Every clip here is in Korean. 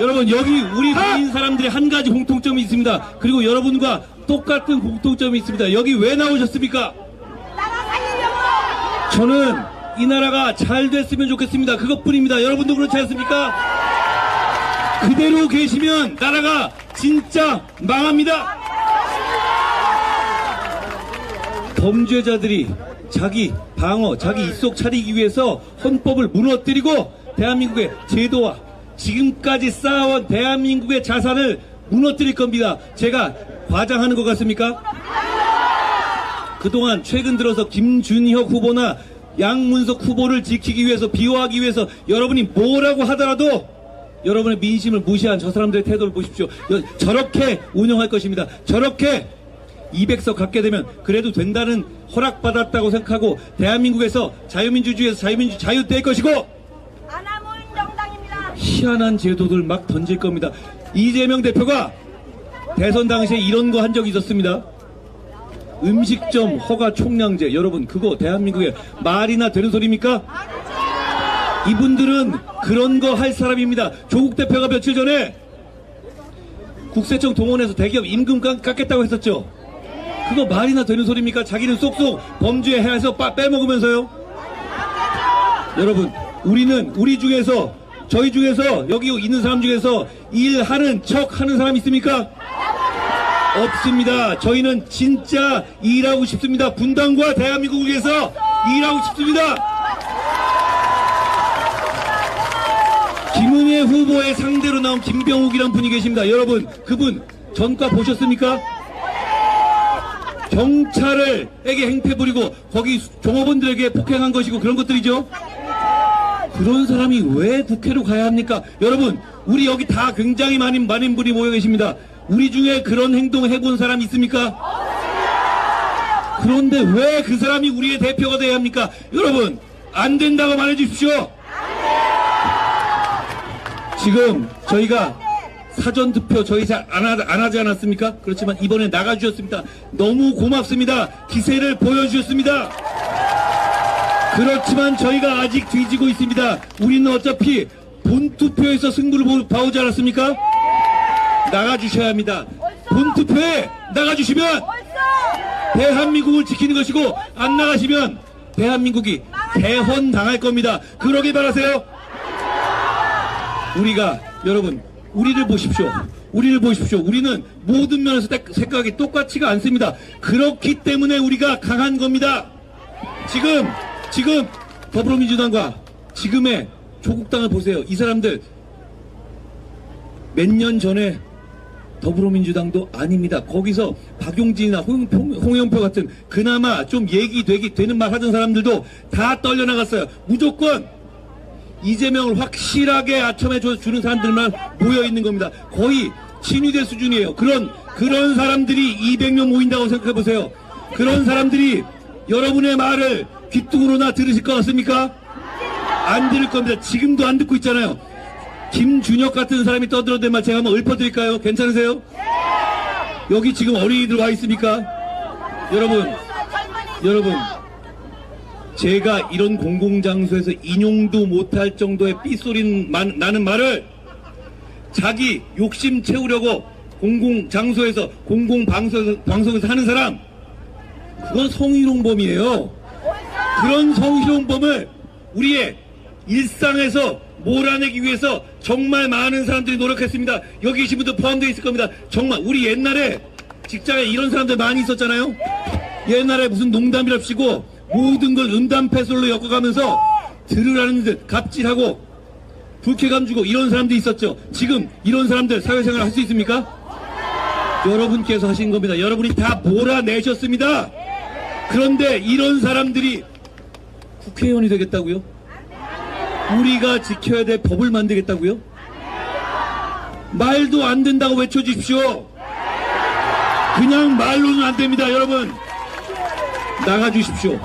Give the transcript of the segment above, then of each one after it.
여러분 여기 우리 국민 사람들의 한 가지 공통점이 있습니다. 그리고 여러분과 똑같은 공통점이 있습니다. 여기 왜 나오셨습니까? 저는 이 나라가 잘 됐으면 좋겠습니다. 그것뿐입니다. 여러분도 그렇지 않습니까? 그대로 계시면 나라가 진짜 망합니다. 범죄자들이 자기 방어, 자기 입속 차리기 위해서 헌법을 무너뜨리고 대한민국의 제도와 지금까지 쌓아온 대한민국의 자산을 무너뜨릴 겁니다. 제가 과장하는 것 같습니까? 그동안 최근 들어서 김준혁 후보나 양문석 후보를 지키기 위해서 비호하기 위해서 여러분이 뭐라고 하더라도 여러분의 민심을 무시한 저 사람들의 태도를 보십시오. 여- 저렇게 운영할 것입니다. 저렇게 200석 갖게 되면 그래도 된다는 허락받았다고 생각하고 대한민국에서 자유민주주의에서 자유민주 자유 될 것이고 아나무인 정당입니다. 희한한 제도들 막 던질 겁니다. 이재명 대표가 대선 당시에 이런 거 한 적이 있었습니다. 음식점 허가 총량제 여러분 그거 대한민국에 말이나 되는 소리입니까? 이분들은 그런 거 할 사람입니다. 조국 대표가 며칠 전에 국세청 동원해서 대기업 임금 깎- 깎겠다고 했었죠. 그거 말이나 되는 소리입니까? 자기는 쏙쏙 범죄 해서 빠- 빼먹으면서요. 여러분, 우리는 우리 중에서 저희 중에서 여기 있는 사람 중에서 일하는 척 하는 사람 있습니까? 없습니다. 저희는 진짜 일하고 싶습니다. 분당과 대한민국을 위해서 일하고 싶습니다. 김은혜 후보의 상대로 나온 김병욱이란 분이 계십니다. 여러분, 그분 전과 보셨습니까? 경찰을에게 행패 부리고 거기 종업원들에게 폭행한 것이고 그런 것들이죠. 그런 사람이 왜 국회로 가야 합니까? 여러분, 우리 여기 다 굉장히 많은 많은 분이 모여 계십니다. 우리 중에 그런 행동 해본 사람 있습니까? 그런데 왜 그 사람이 우리의 대표가 돼야 합니까? 여러분, 안 된다고 말해 주십시오. 지금 저희가 사전 투표 저희 잘안 하지 않았습니까? 그렇지만 이번에 나가주셨습니다. 너무 고맙습니다. 기세를 보여주셨습니다. 그렇지만 저희가 아직 뒤지고 있습니다. 우리는 어차피 본투표에서 승부를 보- 봐오지 않았습니까? 나가주셔야 합니다. 본투표에 나가주시면 대한민국을 지키는 것이고 안 나가시면 대한민국이 개헌 당할 겁니다. 그러길 바라세요. 우리가 여러분 우리를 보십시오. 우리를 보십시오. 우리는 모든 면에서 딱 생각이 똑같지가 않습니다. 그렇기 때문에 우리가 강한 겁니다. 지금 지금 더불어민주당과 지금의 조국당을 보세요. 이 사람들 몇 년 전에 더불어민주당도 아닙니다. 거기서 박용진이나 홍영표, 같은 그나마 좀 얘기되기 되는 말 하던 사람들도 다 떨려나갔어요. 무조건 이재명을 확실하게 아첨해 줘- 주는 사람들만 모여 있는 겁니다. 거의 친위대 수준이에요. 그런 그런 사람들이 200명 모인다고 생각해 보세요. 그런 사람들이 여러분의 말을 귀뚱으로나 들으실 것 같습니까? 안 들을 겁니다. 지금도 안 듣고 있잖아요. 김준혁 같은 사람이 떠들어댄 말 제가 한번 읊어드릴까요? 괜찮으세요? 여기 지금 어린이들 와 있습니까? 여러분, 여러분, 제가 이런 공공장소에서 인용도 못할 정도의 삐소리 나는 말을 자기 욕심 채우려고 공공장소에서 공공방송에서 방송에서 하는 사람 그건 성희롱범이에요. 그런 성희롱 범을 우리의 일상에서 몰아내기 위해서 정말 많은 사람들이 노력했습니다. 여기 계신 분들 포함되어 있을 겁니다. 정말 우리 옛날에 직장에 이런 사람들 많이 있었잖아요. 옛날에 무슨 농담이랍시고 모든 걸 음담패설로 엮어가면서 들으라는 듯 갑질하고 불쾌감 주고 이런 사람도 있었죠. 지금 이런 사람들 사회생활 할 수 있습니까? 여러분께서 하신 겁니다. 여러분이 다 몰아내셨습니다. 그런데 이런 사람들이 국회의원이 되겠다고요? 우리가 지켜야 될 법을 만들겠다고요? 말도 안 된다고 외쳐주십시오. 그냥 말로는 안 됩니다, 여러분. 나가주십시오.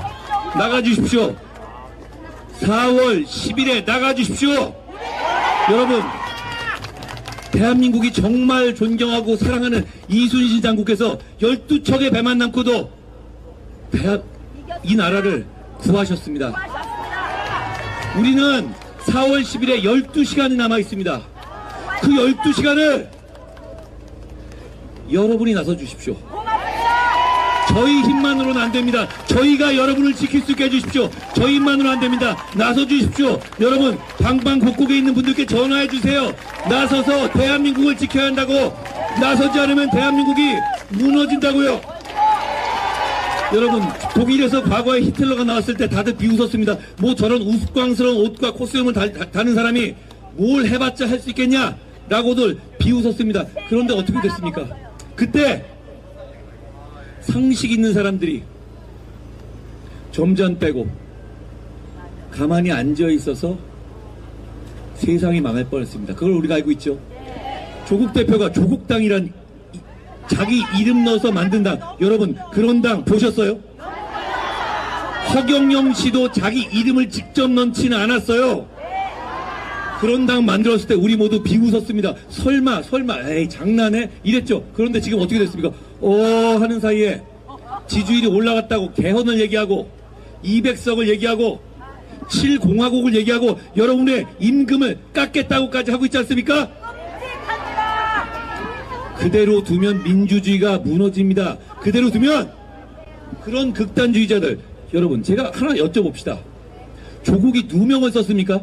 나가주십시오. 4월 10일에 나가주십시오. 여러분, 대한민국이 정말 존경하고 사랑하는 이순신 장군께서 12척의 배만 남고도 대한, 이 나라를 구하셨습니다. 우리는 4월 10일에 12시간이 남아 있습니다. 그 12시간을 여러분이 나서 주십시오. 저희 힘만으로는 안 됩니다. 저희가 여러분을 지킬 수 있게 해주십시오. 저희 힘만으로는 안 됩니다. 나서 주십시오. 여러분, 방방 곡곡에 있는 분들께 전화해 주세요. 나서서 대한민국을 지켜야 한다고. 나서지 않으면 대한민국이 무너진다고요. 여러분, 독일에서 과거에 히틀러가 나왔을 때 다들 비웃었습니다. 뭐 저런 우스꽝스러운 옷과 코스튬을 다는 사람이 뭘 해봤자 할 수 있겠냐? 라고들 비웃었습니다. 그런데 어떻게 됐습니까? 그때 상식 있는 사람들이 점잖 빼고 가만히 앉아 있어서 세상이 망할 뻔했습니다. 그걸 우리가 알고 있죠. 조국 대표가 조국당이란 이- 자기 이름 넣어서 만든 당 여러분 그런 당 보셨어요? 허경영 씨도 자기 이름을 직접 넣지는 않았어요. 그런 당 만들었을 때 우리 모두 비웃었습니다. 설마, 설마, 에이, 장난해? 이랬죠. 그런데 지금 어떻게 됐습니까? 어, 하는 사이에 지지율이 올라갔다고 개헌을 얘기하고 200석을 얘기하고 7공화국을 얘기하고 여러분의 임금을 깎겠다고까지 하고 있지 않습니까? 그대로 두면 민주주의가 무너집니다. 그대로 두면 그런 극단주의자들 여러분 제가 하나 여쭤봅시다. 조국이 누명을 썼습니까?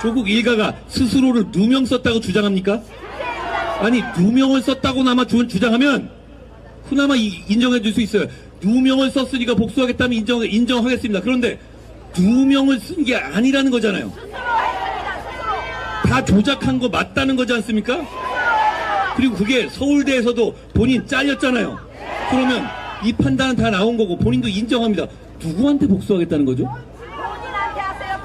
조국 일가가 스스로를 누명 썼다고 주장합니까? 아니 누명을 썼다고나마 주- 주장하면 그나마 이- 인정해 줄 수 있어요. 누명을 썼으니까 복수하겠다면 인정, 인정하겠습니다. 그런데 누명을 쓴 게 아니라는 거잖아요. 다 조작한 거 맞다는 거지 않습니까? 그리고 그게 서울대에서도 본인 잘렸잖아요. 그러면 이 판단은 다 나온 거고 본인도 인정합니다. 누구한테 복수하겠다는 거죠?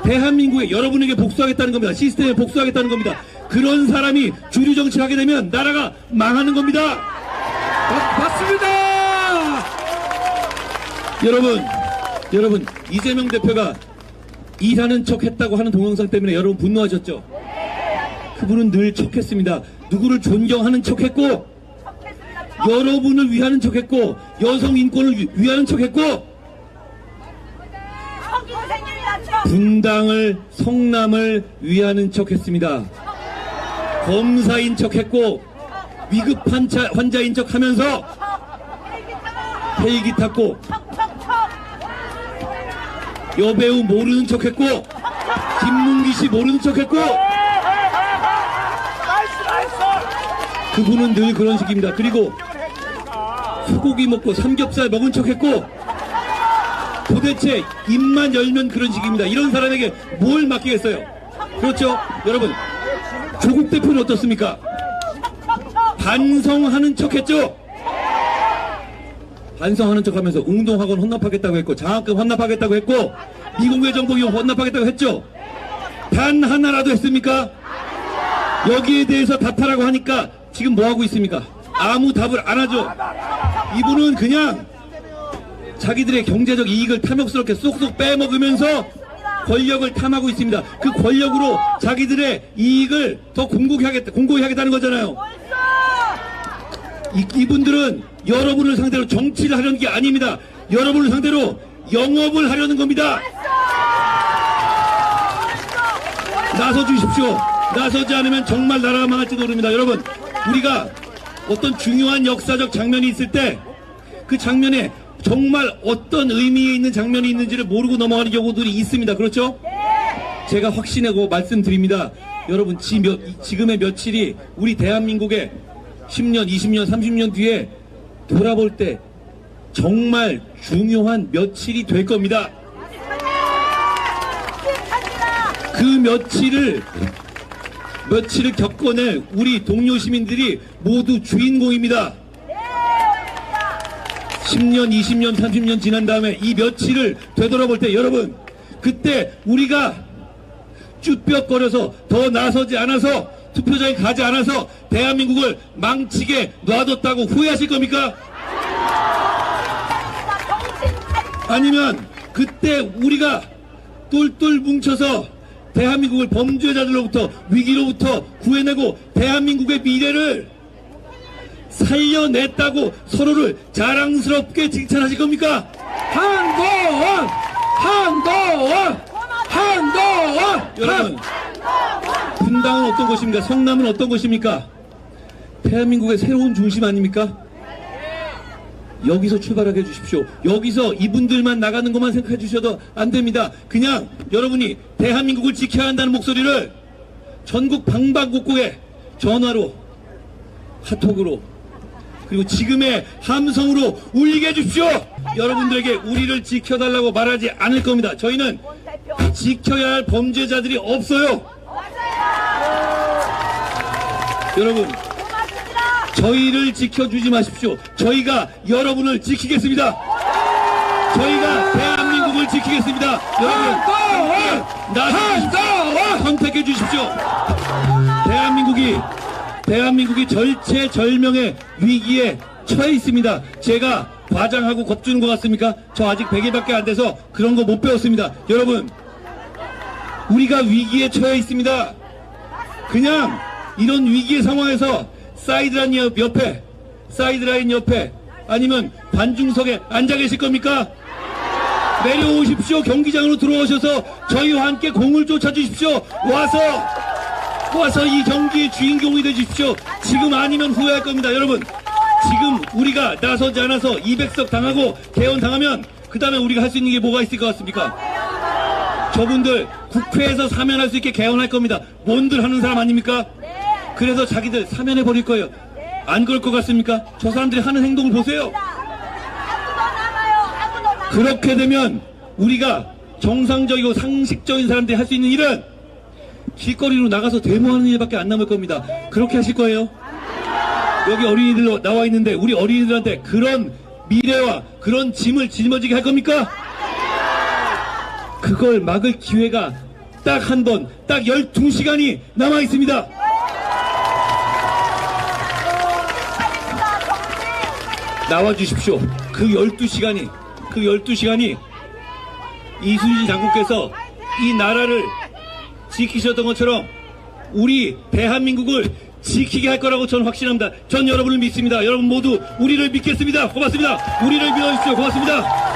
대한민국에 여러분에게 복수하겠다는 겁니다. 시스템에 복수하겠다는 겁니다. 그런 사람이 주류 정치를 하게 되면 나라가 망하는 겁니다. 맞, 맞습니다. 여러분, 여러분 이재명 대표가 일하는 척 했다고 하는 동영상 때문에 여러분 분노하셨죠? 그분은 늘 척했습니다. 누구를 존경하는 척했고. 여러분을 위하는 척했고 여성 인권을 위- 위하는 척했고. 분당을 성남을 위하는 척했습니다. 검사인 척했고 위급한 차- 환자인 척하면서 헬기 탔고. 여배우 모르는 척했고 김문기 씨 모르는 척했고 그분은 늘 그런 식입니다. 그리고 소고기 먹고 삼겹살 먹은 척했고 도대체 입만 열면 그런 식입니다. 이런 사람에게 뭘 맡기겠어요? 그렇죠, 여러분. 조국 대표는 어떻습니까? 반성하는 척했죠. 반성하는 척하면서 웅동학원 헌납하겠다고 했고 장학금 헌납하겠다고 했고 미공개 정보 이용 헌납하겠다고 했죠. 단 하나라도 했습니까? 여기에 대해서 답하라고 하니까 지금 뭐 하고 있습니까? 아무 답을 안 하죠. 이분은 그냥 자기들의 경제적 이익을 탐욕스럽게 쏙쏙 빼먹으면서 권력을 탐하고 있습니다. 그 권력으로 자기들의 이익을 더 공고히 하겠다, 공고히 하겠다는 거잖아요. 이, 이분들은 여러분을 상대로 정치를 하려는 게 아닙니다. 여러분을 상대로 영업을 하려는 겁니다. 나서 주십시오. 나서지 않으면 정말 나라가 망할지 모릅니다. 여러분, 우리가 어떤 중요한 역사적 장면이 있을 때 그 장면에 정말 어떤 의미에 있는 장면이 있는지를 모르고 넘어가는 경우들이 있습니다. 그렇죠? 제가 확신하고 말씀드립니다. 여러분, 지 몇, 지금의 며칠이 우리 대한민국의 10년, 20년, 30년 뒤에 돌아볼 때 정말 중요한 며칠이 될 겁니다. 그 며칠을 며칠을 겪어낼 우리 동료 시민들이 모두 주인공입니다. 네, 옳습니다. 10년, 20년, 30년 지난 다음에 이 며칠을 되돌아볼 때 여러분 그때 우리가 쭈뼛거려서 더 나서지 않아서 투표장에 가지 않아서 대한민국을 망치게 놔뒀다고 후회하실 겁니까? 아니면 그때 우리가 똘똘 뭉쳐서 대한민국을 범죄자들로부터 위기로부터 구해내고 대한민국의 미래를 살려냈다고 서로를 자랑스럽게 칭찬하실 겁니까? 한동원, 한동원, 한동원, 여러분 분당은 어떤 곳입니까? 성남은 어떤 곳입니까? 대한민국의 새로운 중심 아닙니까? 여기서 출발하게 해주십시오. 여기서 이분들만 나가는 것만 생각해 주셔도 안 됩니다. 그냥 여러분이 대한민국을 지켜야 한다는 목소리를 전국 방방곡곡에 전화로, 카톡으로, 그리고 지금의 함성으로 울리게 해주십시오. 여러분들에게 우리를 지켜달라고 말하지 않을 겁니다. 저희는. 지켜야 할 범죄자들이 없어요. 여러분. 저희를 지켜주지 마십시오. 저희가 여러분을 지키겠습니다. 저희가 대한민국을 지키겠습니다. 여러분, 나서주십시오. 선택해 주십시오. 대한민국이 대한민국이 절체절명의 위기에 처해 있습니다. 제가 과장하고 겁주는 것 같습니까? 저 아직 100일밖에 안 돼서 그런 거 못 배웠습니다. 여러분, 우리가 위기에 처해 있습니다. 그냥 이런 위기의 상황에서 사이드라인 옆- 옆에, 사이드라인 옆에 아니면 관중석에 앉아 계실 겁니까? 내려오십시오. 경기장으로 들어오셔서 저희와 함께 공을 쫓아주십시오. 와서 와서 이 경기의 주인공이 되십시오. 지금 아니면 후회할 겁니다. 여러분, 지금 우리가 나서지 않아서 200석 당하고 개헌 당하면 그 다음에 우리가 할 수 있는 게 뭐가 있을 것 같습니까? 저분들 국회에서 사면할 수 있게 개헌할 겁니다. 뭔들 하는 사람 아닙니까? 그래서 자기들 사면해 버릴 거예요. 안 그럴 것 같습니까? 저 사람들이 하는 행동을 보세요. 그렇게 되면 우리가 정상적이고 상식적인 사람들이 할 수 있는 일은 길거리로 나가서 데모하는 일밖에 안 남을 겁니다. 그렇게 하실 거예요? 여기 어린이들 나와 있는데 우리 어린이들한테 그런 미래와 그런 짐을 짊어지게 할 겁니까? 그걸 막을 기회가 딱 한 번, 딱 12시간이 남아 있습니다. 나와 주십시오. 그 12시간이, 그 12시간이 이순신 장군께서 이 나라를 지키셨던 것처럼 우리 대한민국을 지키게 할 거라고 저는 확신합니다. 전 여러분을 믿습니다. 여러분 모두 우리를 믿겠습니다. 고맙습니다. 우리를 믿어주십시오. 고맙습니다.